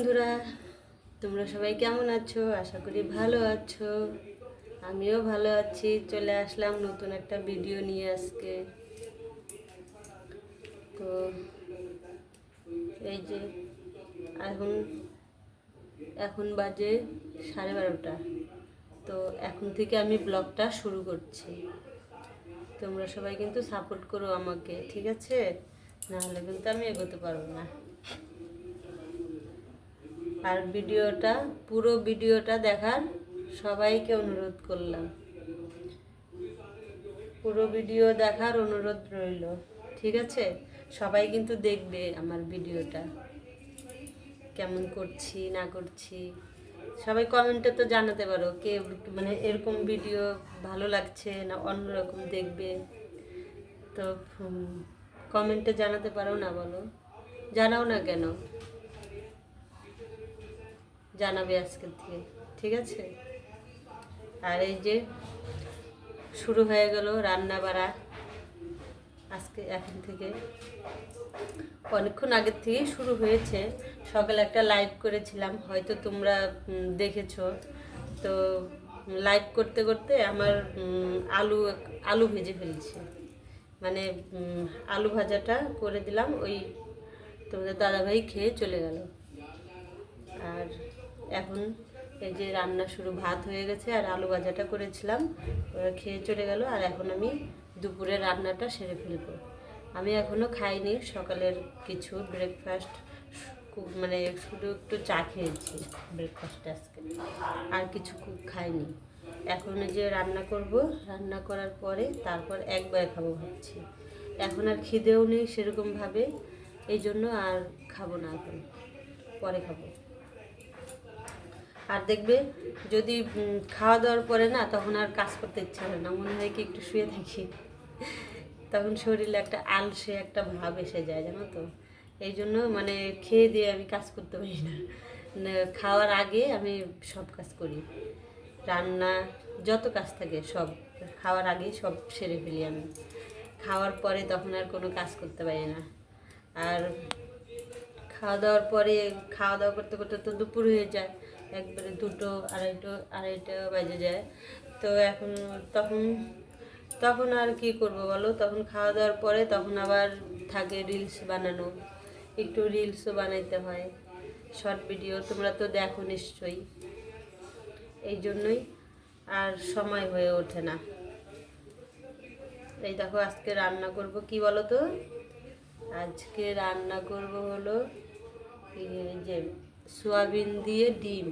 বন্ধুরা, তোমরা সবাই কেমন আছো? আশা করি ভালো আছো। আমিও ভালো আছি। চলে আসলাম নতুন একটা ভিডিও নিয়ে আজকে। তো, এই যে, এখন এখন বাজে সাড়ে বারোটা। তো এখন থেকে আমি ব্লগটা শুরু করছি। তোমরা সবাই কিন্তু সাপোর্ট করো আমাকে, ঠিক আছে? নাহলে কিন্তু আমি এগোতে পারব না। আর ভিডিওটা, পুরো ভিডিওটা দেখার সবাইকে অনুরোধ করলাম। পুরো ভিডিও দেখার অনুরোধ রইল, ঠিক আছে? সবাই কিন্তু দেখবে আমার ভিডিওটা, কেমন করছি, না করছি। সবাই কমেন্টে তো জানাতে পারো কে মানে এরকম ভিডিও ভালো লাগছে না অন্যরকম দেখবে। তো কমেন্টে জানাতে পারো না বলো। জানাও না কেন? জানাবে আজকের থেকে, ঠিক আছে? আর এই যে শুরু হয়ে গেল রান্না বাড়া আজকে এখন থেকে। অনেকক্ষণ আগের থেকেই শুরু হয়েছে। সকালে একটা লাইভ করেছিলাম, হয়তো তোমরা দেখেছ। তো লাইভ করতে করতে আমার আলু আলু ভেজে ফেলছে। মানে আলু ভাজাটা করে দিলাম, ওই তোমাদের দাদাভাই খেয়ে চলে গেল। আর এখন এই যে রান্না শুরু, ভাত হয়ে গেছে আর আলু ভাজাটা করেছিলাম, ওরা খেয়ে চলে গেল আর এখন আমি দুপুরে রান্নাটা সেরে ফেলব। আমি এখনও খাইনি, সকালের কিছু ব্রেকফাস্ট মানে শুধু একটু চা খেয়েছি ব্রেকফাস্ট আজকে, আর কিছু খুব খাইনি। এখন যে রান্না করব, রান্না করার পরে তারপর একবার খাব ভাবছি। এখন আর খিদেও নেই সেরকমভাবে, এই জন্য আর খাব না এখন, পরে খাব। আর দেখবে যদি খাওয়া দাওয়ার পরে না তখন আর কাজ করতে ইচ্ছা হয় না। মনে হয় কি একটু শুয়ে থাকি। তখন শরীরে একটা আলসে একটা ভাব এসে যায় জানো তো? এই জন্য মানে খেয়ে দিয়ে আমি কাজ করতে পারি না। না, খাওয়ার আগে আমি সব কাজ করি। রান্না যত কাজ থাকে সব। খাওয়ার আগে সব সেরে ফেলি আমি। খাওয়ার পরে তখন আর কোনো কাজ করতে পারি না। আর খাওয়া দাওয়ার পরে খাওয়া দাওয়া করতে করতে তো দুপুর হয়ে যায়। একবারে দুটো আড়াইটো, আড়াইটা বাজে যায়। তো এখন তখন তখন আর কি করব বলো? তখন খাওয়া দাওয়ার পরে তখন আবার থাকে রিলস বানানো। একটু রিলসও বানাইতে হয়। শর্ট ভিডিও তোমরা তো দেখো নিশ্চয়ই। এই জন্যই আর সময় হয়ে ওঠে না। এই দেখো, আজকে রান্না করব কি বলো তো? আজকে রান্না করব হলো যে সোয়াবিন দিয়ে ডিম।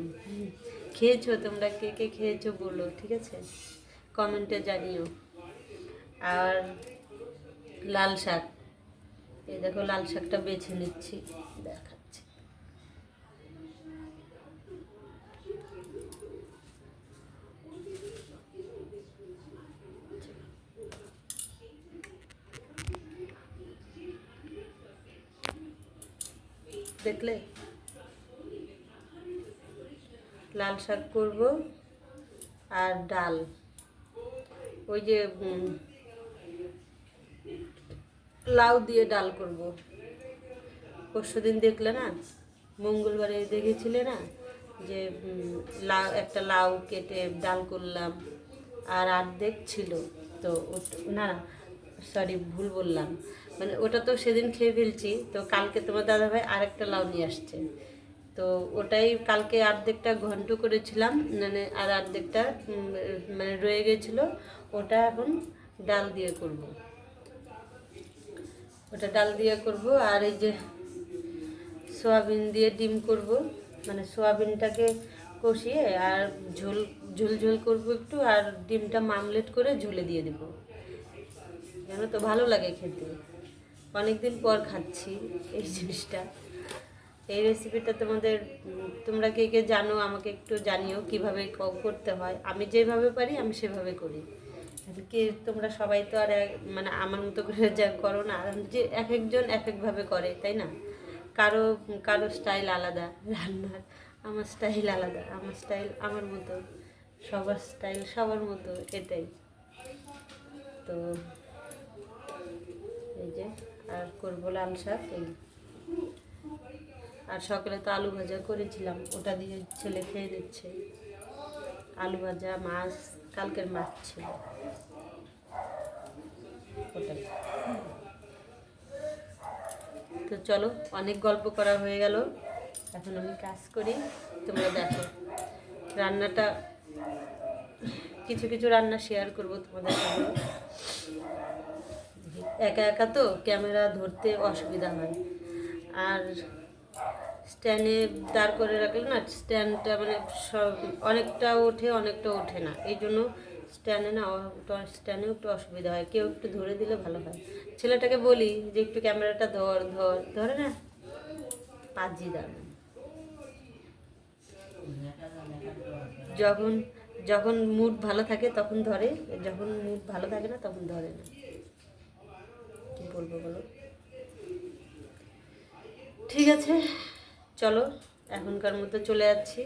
খেয়েছো? তোমরা কে কে খেয়েছো বলো, ঠিক আছে? কমেন্টে জানিও। আর লাল শাক। এই দেখো, লাল শাকটা বেছে নিচ্ছি। দেখাচ্ছি। দেখলে? লাল শাক করব আর ডাল। ওই যে লাউ দিয়ে ডাল করব। পরশু দিন দেখলে না, মঙ্গলবারে দেখেছিলে না যে লাউ, একটা লাউ কেটে ডাল করলাম আর অর্ধেক ছিল। তো না সরি ভুল বললাম। মানে ওটা তো সেদিন খেয়ে ফেলছি। তো কালকে তোমার দাদাভাই আরেকটা লাউ নিয়ে আসছে। তো ওটাই কালকে অর্ধেকটা ঘন্ট করেছিলাম মানে আর অর্ধেকটা মানে রয়ে গেছিল, ওটা এখন ডাল দিয়ে করব। ওটা ডাল দিয়ে করব, আর এই যে সোয়াবিন দিয়ে ডিম করব মানে সোয়াবিনটাকে কষিয়ে আর ঝোল ঝোল ঝোল করব একটু, আর ডিমটা মামলেট করে ঝোলে দিয়ে দেবো। জানো তো, ভালো লাগে খেতে। অনেকদিন পর খাচ্ছি এই জিনিসটা। এই রেসিপিটা তোমাদের তোমরা কে কে জানো আমাকে একটু জানিও কীভাবে করতে হয়। আমি যেভাবে পারি, আমি সেভাবে করি। কে, তোমরা সবাই তো আর মানে আমার মতো করে যা করো না। যে এক একজন এক একভাবে করে, তাই না? কারও কারও স্টাইল আলাদা, রান্নার আমার স্টাইল আলাদা, আমার স্টাইল আমার মতো, সবার স্টাইল সবার মতো, এটাই। তো এই যে, আর করব লাল শাক, এই। আর সকালে তো আলু ভাজা করেছিলাম, ওটা দিয়ে ছেলে খেয়ে দিচ্ছে আলু ভাজা মাছ, কালকের মাছ ছিল। তো চলো, অনেক গল্প করা হয়ে গেল। এখন আমি কাজ করি, তোমরা দেখো। রান্নাটা, কিছু কিছু রান্না শেয়ার করব তোমাদের সঙ্গে। একা একা তো ক্যামেরা ধরতে অসুবিধা হয়। আর স্ট্যান্ডে দাঁড় করে রাখলে না স্ট্যান্ডটা মানে সব অনেকটা ওঠে অনেকটা ওঠে না। এই জন্য স্ট্যান্ডে না স্ট্যান্ডেও একটু অসুবিধা হয়। কেউ একটু ধরে দিলে ভালো হয়। ছেলেটাকে বলি যে, একটু ক্যামেরাটা ধর ধর। ধরে না? পাজি দাঁড়ান যখন যখন মুড ভালো থাকে তখন ধরে, যখন মুড ভালো থাকে না তখন ধরে না। কি বলব বলো? ঠিক আছে। চলো, এখনকার মতো চলে যাচ্ছি।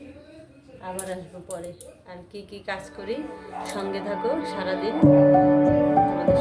আবার আসব পরে। আর কি কি কাজ করি, সঙ্গে থাকো সারাদিন। তোমাদের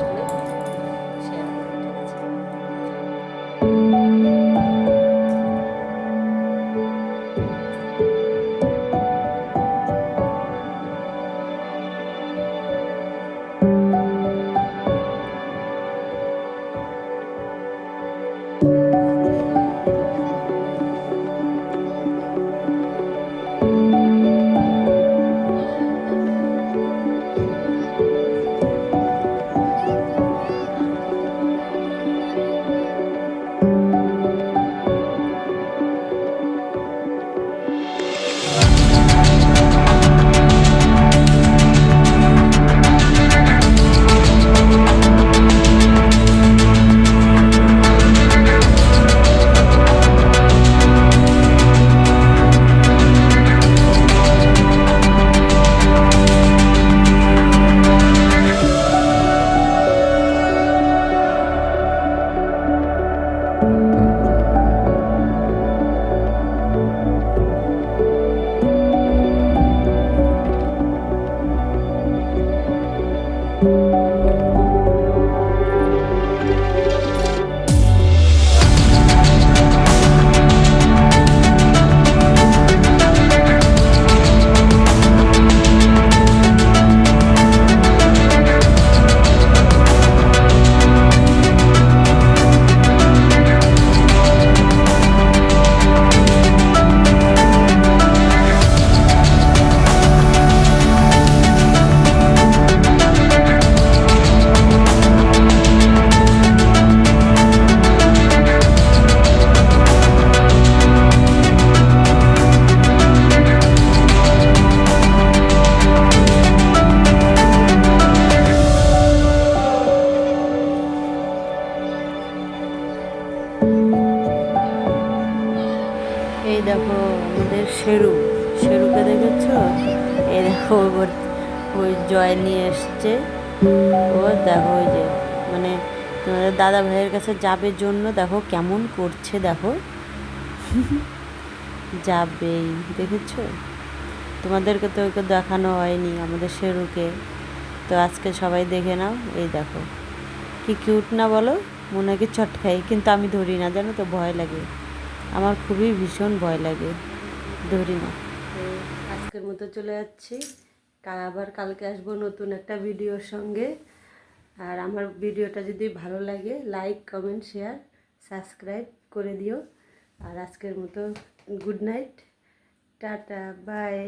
এই দেখো আমাদের শেরু। শেরুকে দেখেছ? এই দেখো ওই জয় নিয়ে এসছে। ও দেখো ওই যে মানে তোমাদের দাদা ভাইয়ের কাছে যাবে জন্য দেখো কেমন করছে দেখো। যাবেই, দেখেছ? তোমাদেরকে তো ওকে দেখানো হয়নি, আমাদের শেরুকে। তো আজকে সবাই দেখে নাও, এই দেখো। কি কিউট না বলো? মনে হয় কি চটকাই, কিন্তু আমি ধরি না, জানো তো, ভয় লাগে। আমার খুবই ভীষণ ভয় লাগে, ধরি না। আজকের মতো চলে যাচ্ছি। আবার কালকে আসব নতুন একটা ভিডিওর সঙ্গে। আর আমার ভিডিওটা যদি ভালো লাগে লাইক কমেন্ট শেয়ার সাবস্ক্রাইব করে দিও। আর আজকের মতো গুড নাইট টাটা বাই